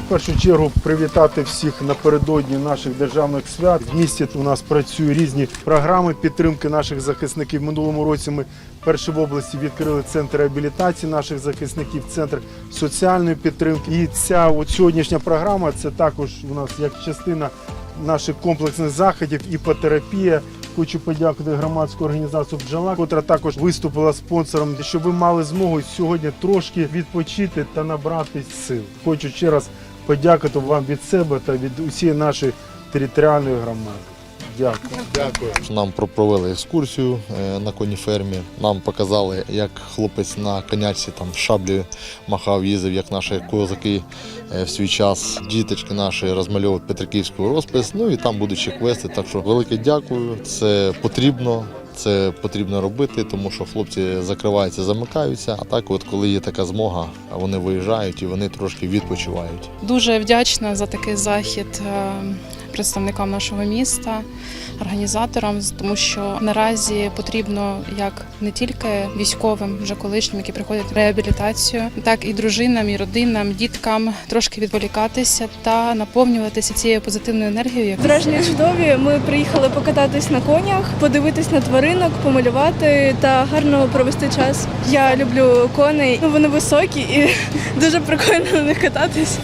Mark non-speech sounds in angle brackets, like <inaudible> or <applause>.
першу чергу привітати всіх напередодні наших державних свят. В місті у нас працюють різні програми підтримки наших захисників. Минулому році ми перші в області відкрили центр реабілітації наших захисників, центр соціальної підтримки. І ця от сьогоднішня програма це також у нас як частина наших комплексних заходів, іпотерапія. Хочу подякувати громадську організацію Бджола, котра також виступила спонсором, щоб ви мали змогу сьогодні трошки відпочити та набрати сил. Хочу ще раз подякувати вам від себе та від усієї нашої територіальної громади. Дякую. Дякую. Нам про- провели екскурсію е, на коні фермі. Нам показали, як хлопець на конячці там шаблею махав, їздив, як наші козаки е, в свій час. Діточки наші розмальовують Петриківську розпис. Ну і там будуть ще квести. Так що велике дякую. Це потрібно. Це потрібно робити, тому що хлопці закриваються, замикаються. А так, от коли є така змога, вони виїжджають і вони трошки відпочивають. Дуже вдячна за такий захід е, представникам нашого міста, організаторам, тому що наразі потрібно як не тільки військовим, вже колишнім, які приходять в реабілітацію, так і дружинам, і родинам, діткам трошки відволікатися та наповнюватися цією позитивною енергією. Враження чудові. Ми приїхали покататись на конях, подивитись на тваринок, помалювати та гарно провести час. Я люблю коней. Ну, Вони високі і <laughs> дуже прикольно на них кататись.